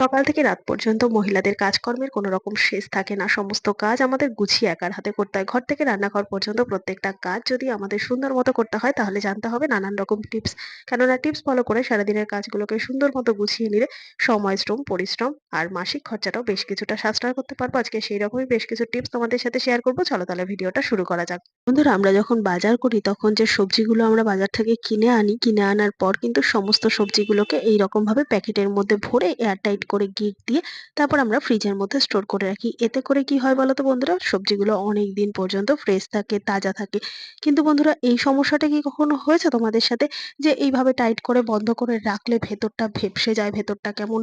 সকাল থেকে রাত পর্যন্ত মহিলাদের কাজকর্মের কোনো রকম শেষ থাকে না। সমস্ত কাজ আমাদের গুছিয়ে একার হাতে করতে হয়। ঘর থেকে রান্নাঘর পর্যন্ত প্রত্যেকটা কাজ যদি আমাদের সুন্দর মতো করতে হয় তাহলে জানতে হবে নানান রকম টিপস। কেননা টিপস ফলো করে সারাদিনের কাজগুলোকে সুন্দর মতো গুছিয়ে নিলে সময়, শ্রম, পরিশ্রম আর মাসিক খরচাটাও বেশ কিছুটা সাশ্রয় করতে পারব। আজকে সেই রকমই বেশ কিছু টিপস তোমাদের সাথে শেয়ার করব। চলো তাহলে ভিডিওটা শুরু করা যাক। বন্ধুরা আমরা যখন বাজার করি তখন যে সবজিগুলো আমরা বাজার থেকে কিনে আনি, কিনে আনার পর কিন্তু সমস্ত সবজিগুলোকে এইরকম ভাবে প্যাকেটের মধ্যে ভরে এয়ারটাইট করে গিট দিয়ে তারপর আমরা ফ্রিজের মধ্যে স্টোর করে রাখি। এতে করে কি হয় বলতো বন্ধুরা? সবজিগুলো অনেক দিন পর্যন্ত ফ্রেশ থাকে, তাজা থাকে। কিন্তু বন্ধুরা এই সমস্যাটা কি কখনো হয়েছে তোমাদের সাথে? যে এইভাবে টাইট করে বন্ধ করে রাখলে ভেতরটা ভেপসে যায়, ভেতরটা কেমন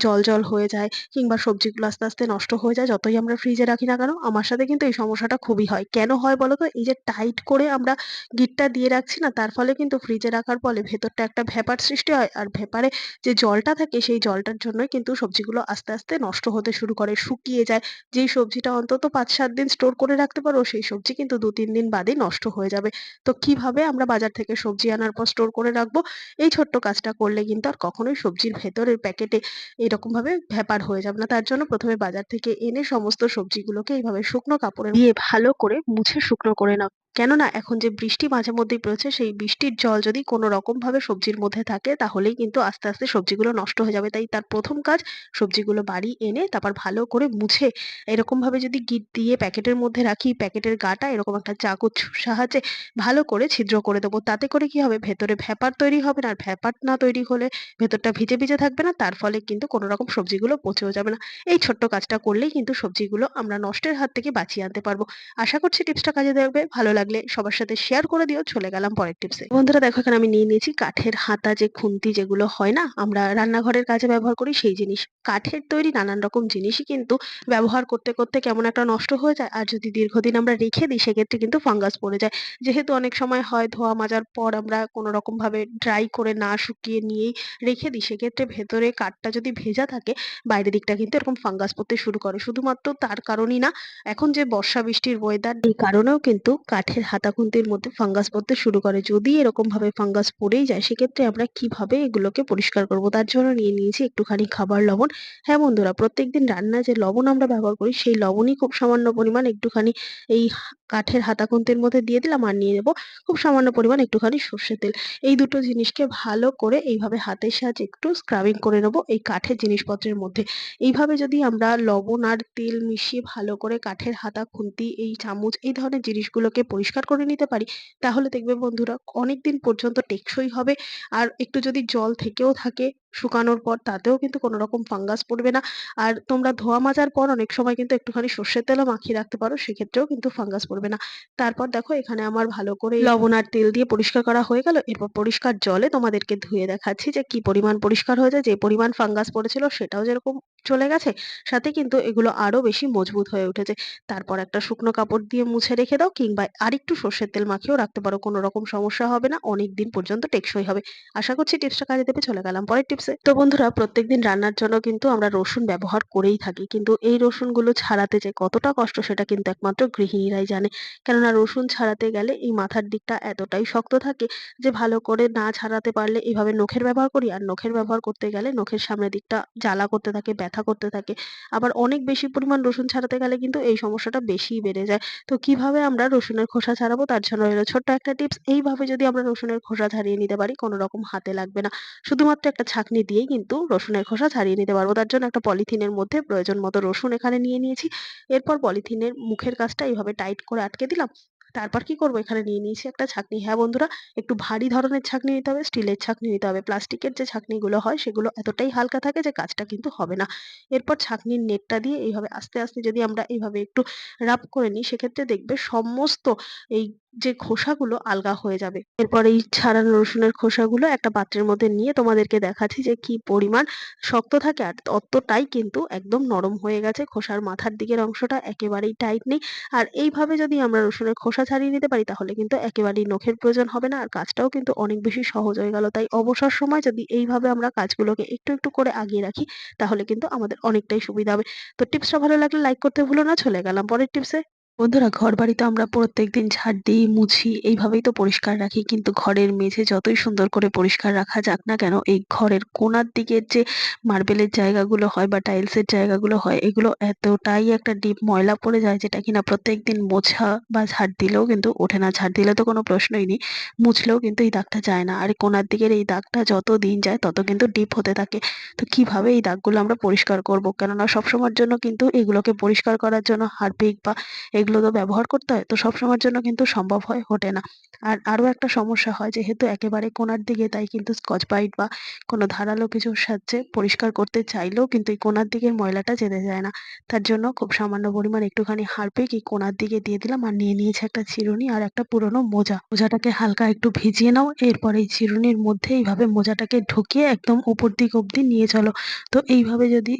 জল, জল হয়ে যায় কিংবা সবজিগুলো আস্তে, আস্তে নষ্ট হয়ে যায় যতই আমরা ফ্রিজে রাখি না কেন? আমার সাথে কিন্তু এই সমস্যাটা খুবই হয়। কেন হয় বলতো? এই যে টাইট করে আমরা গিঁটটা দিয়ে রাখছি না তার ফলে কিন্তু ফ্রিজে রাখার ফলে ভেতরটা একটা ভ্যাপার সৃষ্টি হয়। আর ভেপারে যে জলটা থাকে সেই জলটার জন্যই কিন্তু সবজিগুলো আস্তে, আস্তে নষ্ট হতে শুরু করে, শুকিয়ে যায়। যেই সবজিটা অন্তত ৫-৭ দিন স্টোর করে রাখতে পারো সেই সবজি কিন্তু ২-৩ দিন বাদেই নষ্ট হয়ে যাবে। তো কীভাবে আমরা বাজার থেকে সবজি আনার পর স্টোর করে রাখব? এই ছোট্ট কাজটা করলে কিন্তু আর কখনোই সবজির ভেতরের প্যাকেটে এরকমভাবে ভ্যাপার হয়ে যাবে না। তার জন্য প্রথমে বাজার থেকে এনে সমস্ত সবজিগুলোকে এইভাবে শুকনো কাপড়ে দিয়ে ভালো করে মুছে শুকনো করে নাও। কেননা এখন যে বৃষ্টি মাঝে মধ্যেই পড়েছে সেই বৃষ্টির জল যদি কোনো রকম ভাবে সবজির মধ্যে থাকে তাহলেই কিন্তু আস্তে, আস্তে সবজিগুলো নষ্ট হয়ে যাবে। তাই তার প্রথম কাজ সবজিগুলো বাড়ি এনে তারপর ভালো করে মুছে এরকম ভাবে যদি গিঁট দিয়ে প্যাকেটের মধ্যে রাখি, প্যাকেটের গাটা এরকম একটা চাকুর সাহায্যে ভালো করে ছিদ্র করে দেবো। তাতে করে কি হবে? ভেতরে ভ্যাপার তৈরি হবে না। আর ভ্যাপার না তৈরি হলে ভেতরটা ভিজে, ভিজে থাকবে না। তার ফলে কিন্তু কোনো রকম সবজিগুলো পচেও যাবে না। এই ছোট্ট কাজটা করলেই কিন্তু সবজিগুলো আমরা নষ্টের হাত থেকে বাঁচিয়ে আনতে পারব। আশা করছি টিপসটা কাজে দেবে। ভালো লাগলে সবার সাথে শেয়ার করে দিও। চলে গেলাম পরের টিপসে। বন্ধুরা দেখো এখানে আমি নিয়ে নিয়েছি কাঠের হাতা যে খুন্তি যেগুলো হয় না? আমরা রান্নাঘরের কাজে ব্যবহার করি সেই জিনিস। কাঠের তৈরি নানান রকম জিনিসই কিন্তু ব্যবহার করতে, করতে কেমন একটা নষ্ট হয়ে যায়। আর যদি দীর্ঘদিন আমরা রেখে দিই সেক্ষেত্রে কিন্তু ফাঙ্গাস পড়ে যায়। যেহেতু অনেক সময় হয় ধোয়া মাজার পর আমরা কোনো রকম ভাবে ড্রাই করে না শুকিয়ে নিয়েই রেখে দিই সেক্ষেত্রে ভেতরে কাঠটা যদি ভেজা থাকে বাইরের দিকটা কিন্তু এরকম ফাঙ্গাস পড়তে শুরু করে। শুধুমাত্র তার কারণেই না এখন যে বর্ষা বৃষ্টির ওয়েদার এই কারণেও কিন্তু কাঠের হাতা খুন্তির মধ্যে ফাঙ্গাস পড়তে শুরু করে। যদি এরকম ভাবে ফাঙ্গাস পড়েই যায় সেক্ষেত্রে আমরা কীভাবে এগুলোকে পরিষ্কার করব? তার জন্য নিয়ে নিয়েছি একটুখানি খাবার লবণ। হ্যাঁ বন্ধুরা প্রত্যেকদিন রান্নায় যে লবণ আমরা ব্যবহার করি সেই লবণই খুব সামান্য পরিমাণ একটুখানি এই কাঠের হাতা খুন্তির মধ্যে দিয়ে দিলাম আর নিয়ে নেব খুব সামান্য পরিমাণ একটুখানি সর্ষের তেল। এই দুটো জিনিসকে ভালো করে এইভাবে হাতের সাহায্যে একটু স্ক্রাবিং করে নেব এই কাঠের জিনিসপত্রের মধ্যে। এইভাবে যদি আমরা লবণ আর তেল মিশিয়ে ভালো করে কাঠের হাতা খুন্তি, এই চামচ এই ধরনের জিনিসগুলোকে পরিষ্কার করে নিতে পারি, তাহলে দেখবে বন্ধুরা অনেকদিন পর্যন্ত টেকসই হবে। আর একটু যদি জল থেকেও থাকে শুকানোর পর তাতেও কিন্তু কোনো রকম ফাঙ্গাস পড়বে না। আর তোমরা ধোয়া মাজার পর অনেক সময় কিন্তু একটুখানি সর্ষের তেলও মাখিয়ে রাখতে পারো। সেক্ষেত্রেও কিন্তু ফাঙ্গাস পড়বে না। তারপর দেখো এখানে আমার ভালো করে লবণ আর তেল দিয়ে পরিষ্কার করা হয়ে গেল। এরপর পরিষ্কার জলে তোমাদেরকে ধুয়ে দেখাচ্ছি যে কি পরিমাণ পরিষ্কার হয়ে যায়। যে পরিমাণ ফাঙ্গাস পড়েছিল সেটাও যেরকম চলে গেছে, সাথে কিন্তু এগুলো আরও বেশি মজবুত হয়ে উঠেছে। তারপর একটা শুকনো কাপড় দিয়ে মুছে রেখে দাও কিংবা আরেকটু সর্ষের তেল মাখিয়েও রাখতে পারো। কোনো রকম সমস্যা হবে না। অনেকদিন পর্যন্ত টেকসই হবে। আশা করছি টিপসটা কাজে দেবে। চলে গেলাম পরের টিপসে। তো বন্ধুরা প্রত্যেকদিন রান্নার জন্য কিন্তু আমরা রসুন ব্যবহার করেই থাকি। কিন্তু এই রসুনগুলো ছাড়াতে যে কতটা কষ্ট সেটা কিন্তু একমাত্র গৃহিণীরাই জানে। কেননা রসুন ছাড়াতে গেলে এই মাথার দিকটা এতটাই শক্ত থাকে যে ভালো করে না ছাড়াতে পারলে এভাবে নখের ব্যবহার করি। আর নখের ব্যবহার করতে গেলে নখের সামনের দিকটা জ্বালা করতে থাকে, ব্যথা করতে থাকে। আবার অনেক বেশি পরিমাণ রসুন ছাড়াতে গেলে কিন্তু এই সমস্যাটা বেশিই বেড়ে যায়। তো কীভাবে আমরা রসুনের খোসা ছাড়াবো তার জন্য রইল ছোট্ট একটা টিপস। এইভাবে যদি আমরা রসুনের খোসা ছাড়িয়ে নিতে পারি কোনো রকম হাতে লাগবে না। শুধুমাত্র একটা ছাঁকনি দিয়েই কিন্তু রসুনের খোসা ছাড়িয়ে নিতে পারব। তার জন্য একটা পলিথিনের মধ্যে প্রয়োজন মতো রসুন এখানে নিয়ে নিয়েছি। এরপর পলিথিনের মুখের কাছটা এইভাবে টাইট করে আটকে দিলাম। তারপর কি করব? এখানে নিয়ে নিয়েছি একটা ছাঁকনি। হ্যাঁ বন্ধুরা একটু ভারী ধরনের ছাঁকনি নিতে হবে, স্টিলের ছাঁকনি নিতে হবে। প্লাস্টিকের যে ছাঁকনিগুলো হয় সেগুলো এতটাই হালকা থাকে যে কাজটা কিন্তু হবে না। এরপর ছাঁকনির নেটটা দিয়ে এইভাবে আস্তে, আস্তে যদি আমরা এইভাবে একটু রাব করে নিই সেক্ষেত্রে দেখবে সমস্ত এই যে খোসাগুলো আলগা হয়ে যাবে। এরপর এই ছাড়ানো রসুনের খোসাগুলো একটা পাত্রের মধ্যে নিয়ে তোমাদেরকে দেখাচ্ছি যে কি পরিমাণ শক্ত থাকে আর অতটাই কিন্তু একদম নরম হয়ে গেছে। খোসার মাথার দিকের অংশটা একেবারেই টাইট নেই। আর এইভাবে যদি আমরা রসুনের খোসা ছাড়িয়ে নিতে পারি তাহলে কিন্তু একেবারেই নখের প্রয়োজন হবে না। আর কাজটাও কিন্তু অনেক বেশি সহজ হয়ে গেল। তাই অবসর সময় যদি এইভাবে আমরা কাজগুলোকে একটু, একটু করে আগিয়ে রাখি তাহলে কিন্তু আমাদের অনেকটাই সুবিধা হবে। তো টিপসটা ভালো লাগলে লাইক করতে ভুলো না। চলে গেলাম পরের টিপসে। বন্ধুরা ঘরবাড়ি তো আমরা প্রত্যেক দিন ঝাড় দিই, মুছি এইভাবেই তো পরিষ্কার রাখি। কিন্তু ঘরের মেঝে যতই সুন্দর করে পরিষ্কার রাখা যাক না কেন, এই ঘরের কোনার দিকের যে মার্বেলের জায়গাগুলো হয় বা টাইলসের জায়গাগুলো হয়, এগুলো এতটাই একটা ডিপ ময়লা পড়ে যায় যেটা কিনা প্রত্যেক দিন মোছা বা ঝাড় দিলেও কিন্তু ওঠে না। ঝাড় দিলে তো কোনো প্রশ্নই নেই। মুছলেও কিন্তু এই দাগটা যায় না। আর কোনার দিকের এই দাগটা যত দিন যায় তত কিন্তু ডিপ হতে থাকে। তো কীভাবে এই দাগগুলো আমরা পরিষ্কার করব? কেননা সবসময়ের জন্য কিন্তু এগুলোকে পরিষ্কার করার জন্য হারপিক বা এগুলো তো ব্যবহার করতে হয়, তো সবসময়ের জন্য কিন্তু সম্ভব হয়ে, ওঠে না। আর আরও একটা সমস্যা হয়, যেহেতু একেবারে কোণার দিকে, তাই কিন্তু স্কচ ব্রাইট বা কোনো ধারালো কিছুর সাহায্যে পরিষ্কার করতে চাইলেও কিন্তু এই কোণার দিকের ময়লাটা যেতে যায় না। তার জন্য খুব সামান্য পরিমাণ একটুখানি হারপিক এই কোণার দিকে দিয়ে দিলাম আর নিয়ে নিয়েছে একটা চিরুনি আর একটা পুরনো মোজা। মোজাটাকে হালকা একটু ভিজিয়ে নাও, এরপর এই চিরুনির মধ্যে এইভাবে মোজাটাকে ঢুকিয়ে একদম উপর দিক অবধি নিয়ে চলো। তো এইভাবে যদি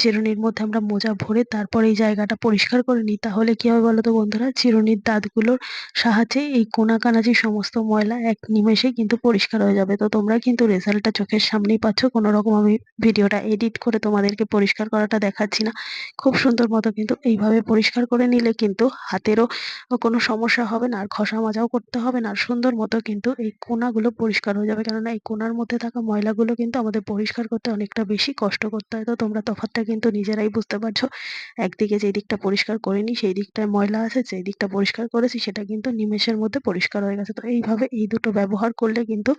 চিরুনির মধ্যে আমরা মোজা ভরে তারপর এই জায়গাটা পরিষ্কার করে নিই, তাহলে কি হবে বলো তো বন্ধুরা, চিরুনির দাঁতগুলোর সাহায্যে এই কোনা কানাচি সমস্ত ময়লা এক নিমেষেই কিন্তু পরিষ্কার হয়ে যাবে। তো তোমরা কিন্তু রেজাল্টটা চোখের সামনেই পাচ্ছ। কোনো রকম আমি ভিডিওটা এডিট করে তোমাদেরকে পরিষ্কার করাটা দেখাচ্ছি না। খুব সুন্দর মতো কিন্তু এইভাবে পরিষ্কার করে নিলে কিন্তু হাতেরও কোনো সমস্যা হবে না, আর ঘষা মাজাও করতে হবে না। আর সুন্দর মতো কিন্তু এই কোনাগুলো পরিষ্কার হয়ে যাবে। কেননা এই কোনার মধ্যে থাকা ময়লাগুলো কিন্তু আমাদের পরিষ্কার করতে অনেকটা বেশি কষ্ট করতে হয়। তো তোমরা তফাৎটা কিন্তু নিজেরাই বুঝতে পারছ। একদিকে যেই দিকটা পরিষ্কার করিনি, সেই দিকটায় ময়লা আছে যেই দিকটা পরিষ্কার করেছি সেটা কিন্তু নিমেষের মধ্যে পরিষ্কার হয়ে গেছে। তো এইভাবে এই দুটো ব্যবহার করলে কিন্তু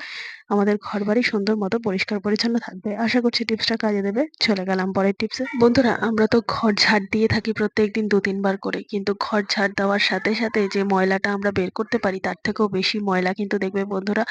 আমাদের ঘরবাড়ি সুন্দর মতো পরিষ্কার পরিচ্ছন্ন থাকবে। আশা করছি টিপসটা কাজে দেবে। চলে গেলাম পরের টিপসে। বন্ধুরা, আমরা তো ঘর ঝাড় দিয়ে থাকি প্রত্যেকদিন দু তিনবার করে। কিন্তু ঘর ঝাড় দেওয়ার সাথে সাথে যে ময়লাটা আমরা বের করতে পারি, তার থেকেও বেশি ময়লা কিন্তু দেখবে বন্ধুরা,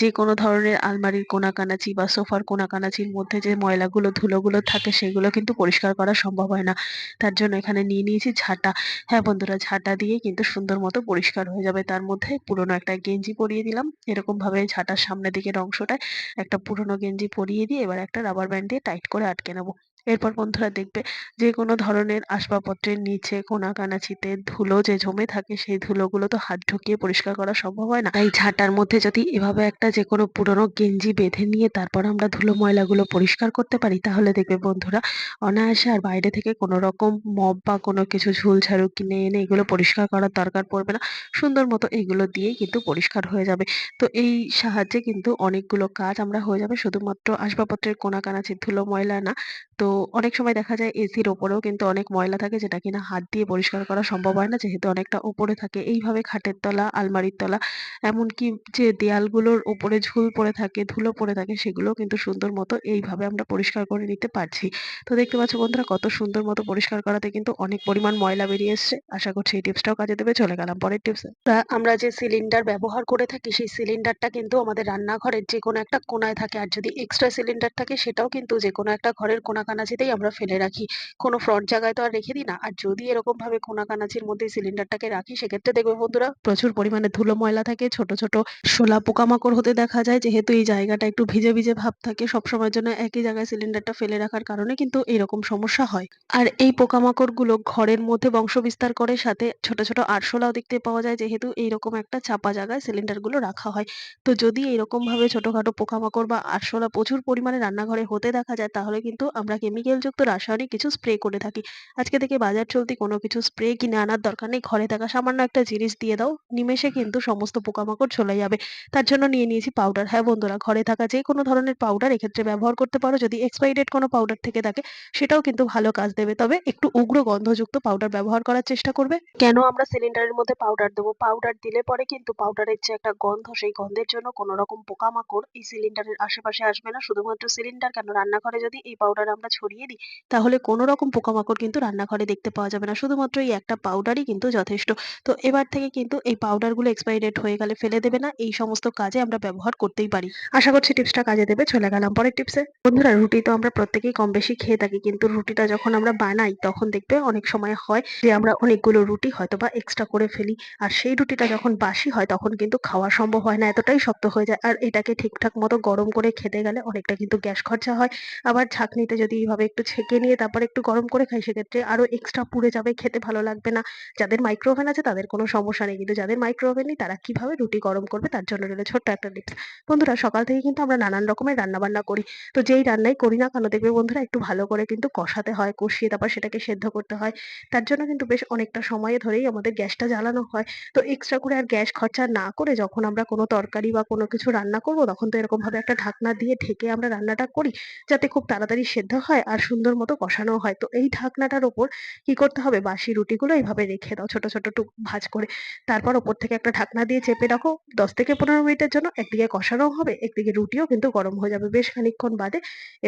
যে কোনো ধরনের আলমারির কোনা কোনাকানাচি বা সোফার কোনা কোনাকানাচির মধ্যে যে ময়লাগুলো, ধুলোগুলো থাকে, সেগুলো কিন্তু পরিষ্কার করা সম্ভব হয় না। তার জন্য এখানে নিয়ে নিয়েছি ঝাঁটা। হ্যাঁ বন্ধুরা ঝাঁটা দিয়ে কিন্তু সুন্দর মতো পরিষ্কার হয়ে যাবে। তার মধ্যে পুরনো একটা গেঞ্জি পরিয়ে দিলাম। এরকম ভাবে ঝাঁটার সামনের দিকের অংশটায় একটা পুরনো গেঞ্জি পরিয়ে দিয়ে এবার একটা রাবার ব্যান্ড দিয়ে টাইট করে আটকে নেব। এরপর বন্ধুরা দেখবে যে কোনো ধরনের আসবাবপত্রের নিচে কোনা কোনাকানাচিতে ধুলো যে জমে থাকে সেই ধুলোগুলো তো হাত ঢুকিয়ে পরিষ্কার করা সম্ভব হয় না। তাই ঝাঁটার মধ্যে যদি এভাবে একটা যে কোনো পুরনো গেঞ্জি বেঁধে নিয়ে তারপর আমরা ধুলো ময়লাগুলো পরিষ্কার করতে পারি, তাহলে দেখবে বন্ধুরা অনায়াসে আর বাইরে থেকে কোনো রকম মপ বা কোনো কিছু ঝুল ঝাড়ু কিনে এনে এগুলো পরিষ্কার করার দরকার পড়বে না। সুন্দর মতো এগুলো দিয়েই কিন্তু পরিষ্কার হয়ে যাবে। তো এই সাহায্যে কিন্তু অনেকগুলো কাজ আমরা হয়ে যাবে। শুধুমাত্র আসবাবপত্রের কোনাকানাচির ধুলো ময়লা না, তো অনেক সময় দেখা যায় এসির ওপরেও কিন্তু অনেক ময়লা থাকে যেটা কিনা হাত দিয়ে পরিষ্কার করা সম্ভব হয় না। যেহেতু অনেকটা ওপরে থাকে, এইভাবে খাটের তলা, আলমারির তলা, এমনকি যে দেয়ালগুলোর ওপরে ঝুল পড়ে থাকে, ধুলো পড়ে থাকে সেগুলো কিন্তু সুন্দর মতো এইভাবে আমরা পরিষ্কার করে নিতে পারছি। তো দেখতে পাচ্ছ বন্ধুরা, কত সুন্দর মতো পরিষ্কার করাতে কিন্তু অনেক পরিমাণ ময়লা বেরিয়ে এসছে। আশা করছি এই টিপসটাও কাজে দেবে। চলে গেলাম পরের টিপসে। আমরা যে সিলিন্ডার ব্যবহার করে থাকি, সেই সিলিন্ডারটা কিন্তু আমাদের রান্নাঘরের যে কোনো একটা কোনায় থাকে। আর যদি এক্সট্রা সিলিন্ডার থাকে, সেটাও কিন্তু যে কোনো একটা ঘরের কোনাকানাচিতেই আমরা ফেলে রাখি। কোনো ফ্রন্ট জায়গায় তো আর রেখে দিই না। আর যদি এরকম ভাবে কোনাকানাচির মধ্যে সিলিন্ডারটাকে রাখি, সেক্ষেত্রে দেখবে বন্ধুরা প্রচুর পরিমাণে ধুলো ময়লা থাকে, ছোট ছোট শোলা পোকামাকড় হতে দেখা যায়। যেহেতু এই জায়গাটা একটু ভিজে ভিজে ভাব থাকে, সবসময়ের জন্য একই জায়গায় সিলিন্ডারটা ফেলে রাখার কারণে কিন্তু এরকম সমস্যা হয়। আর এই পোকামাকড়গুলো ঘরের মধ্যে বংশ বিস্তার করে, সাথে ছোট ছোট আরশোলাও দেখতে পাওয়া যায়। যেহেতু এইরকম একটা চাপা জায়গায় সিলিন্ডারগুলো রাখা হয়। তো যদি এরকম ভাবে ছোটখাটো পোকামাকড় বা আরশোলা প্রচুর পরিমাণে রান্নাঘরে হতে দেখা যায়, তাহলে কিন্তু আমরা কেমিক্যাল যুক্ত রাসায়নিক কিছু স্প্রে করে থাকি। আজকে থেকে বাজার চলতি কোনো কিছু স্প্রে কিনে আনার দরকার নেই। ঘরে থাকা সামান্য একটা জিনিস দিয়ে দাও নিমেষে কিন্তু সমস্ত পোকামাকড় চলে যাবে। তার জন্য নিয়ে নিয়েছি পাউডার হ্যাঁ বন্ধুরা ঘরে থাকা যে কোনো ধরনের পাউডার এক্ষেত্রে ব্যবহার করতে পারো। যদি এক্সপাইরি ডেট কোনো পাউডার থেকে থাকে সেটাও কিন্তু ভালো কাজ দেবে। তবে একটু উগ্র গন্ধযুক্ত পাউডার ব্যবহার করার চেষ্টা করবে। কেন আমরা সিলিন্ডারের মধ্যে পাউডার দেবো? পাউডার দিলে পরে কিন্তু পাউডারের যে একটা গন্ধ সেই গন্ধের জন্য কোনো রকম পোকামাকড় এই সিলিন্ডারের আশেপাশে আসবে না। শুধুমাত্র সিলিন্ডার কেন? রান্নাঘরে যদি এই পাউডার আমরা ছড়িয়ে দিই, তাহলে কোনো রকম পোকামাকড় কিন্তু রান্নাঘরে দেখতে পাওয়া যাবে না। শুধুমাত্র এই একটা পাউডারই কিন্তু যথেষ্ট। তো এবার থেকে কিন্তু এই পাউডারগুলো এক্সপায়ারি ডেট হয়ে গেলে ফেলে দেবে না, এই সমস্ত কাজে আমরা ব্যবহার করতেই পারি। আশা করছি টিপসটা কাজে দেবে, চলে গেলাম পরের টিপসে বন্ধুরা, রুটি তো আমরা প্রত্যেকেই কম বেশি খেয়ে থাকি, কিন্তু রুটিটা যখন আমরা বানাই, তখন দেখবে অনেক সময় হয় যে আমরা অনেকগুলো রুটি হয়তো বা এক্সট্রা করে ফেলি, আর সেই রুটিটা যখন বাসি হয়, তখন কিন্তু খাওয়া সম্ভব হয় না, এতটাই শক্ত হয়ে যায়। আর এটাকে ঠিকঠাক মতো গরম করে খেতে গেলে অনেকটা কিন্তু গ্যাস খরচা হয়। আবার ছাঁকনিতে যদি এইভাবে একটু ছেঁকে নিয়ে তারপর একটু গরম করে খাই, সেক্ষেত্রে আরও এক্সট্রা পুড়ে যাবে, খেতে ভালো লাগবে না। যাদের মাইক্রো ওভেন আছে তাদের কোনো সমস্যা নেই, কিন্তু যাদের মাইক্রো ওভেন নেই তারা কীভাবে রুটি গরম করবে তার জন্য রইল ছোট্ট একটা টিপস বন্ধুরা, সকাল থেকে কিন্তু আমরা নানান রকমের রান্না বান্না করি। তো যেই রান্নাই করি না কেন দেখবে বন্ধুরা, একটু ভালো করে কিন্তু কষাতে হয়, কষিয়ে তারপর সেটাকে সেদ্ধ করতে হয়। তার জন্য কিন্তু বেশ অনেকটা সময় ধরেই আমাদের গ্যাসটা জ্বালানো হয়। তো এক্সট্রা করে আর গ্যাস খরচা না করে যখন আমরা কোনো তরকারি বা কোনো কিছু রান্না করব, তখন তো এরকম ভাবে একটা ঢাকনা দিয়ে ঢেকে আমরা রান্নাটা করি, যাতে খুব তাড়াতাড়ি সেদ্ধ হয়। আর সুন্দর মতো কষানো হয়। তো এই ঢাকনাটার ওপর কি করতে হবে? বাসি রুটিগুলো এইভাবে রেখে দাও, ছোট ছোট টুক ভাঁজ করে। তারপর ওপর থেকে একটা ঢাকনা দিয়ে চেপে রাখো। দশ থেকে পনেরো মিনিটের জন্য একদিকে কষানো হবে, একদিকে রুটিও কিন্তু গরম হয়ে যাবে। বেশ খানিকক্ষণ বাদে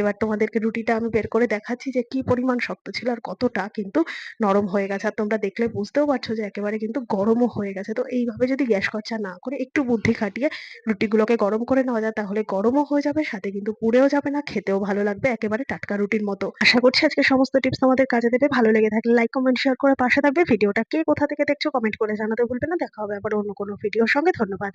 এবার তোমাদেরকে রুটিটা আমি বের করে দেখাচ্ছি যে কি পরিমাণ শক্ত ছিল আর কতটা কিন্তু নরম হয়ে গেছে। আর তোমরা দেখলে বুঝতেও পারছ যে একেবারে কিন্তু গরমও হয়ে গেছে। তো এইভাবে যদি গ্যাস খরচা না করে একটু বুদ্ধি খাটিয়ে রুটিগুলোকে গরম করে নেওয়া যায়, তাহলে গরমও হয়ে যাবে, সাথে কিন্তু পুড়েও যাবে না, খেতেও ভালো লাগবে, একেবারে টাটকা রুটির মতো। আশা করছি আজকে সমস্ত টিপস আমাদের কাজে দেবে। ভালো লেগে থাকলে লাইক কমেন্ট শেয়ার করে পাশে থাকবে। ভিডিওটা কে কোথা থেকে দেখছ কমেন্ট করে জানাতে ভুলবে না। দেখা হবে আবার অন্য কোনো ভিডিওর সঙ্গে। ধন্যবাদ।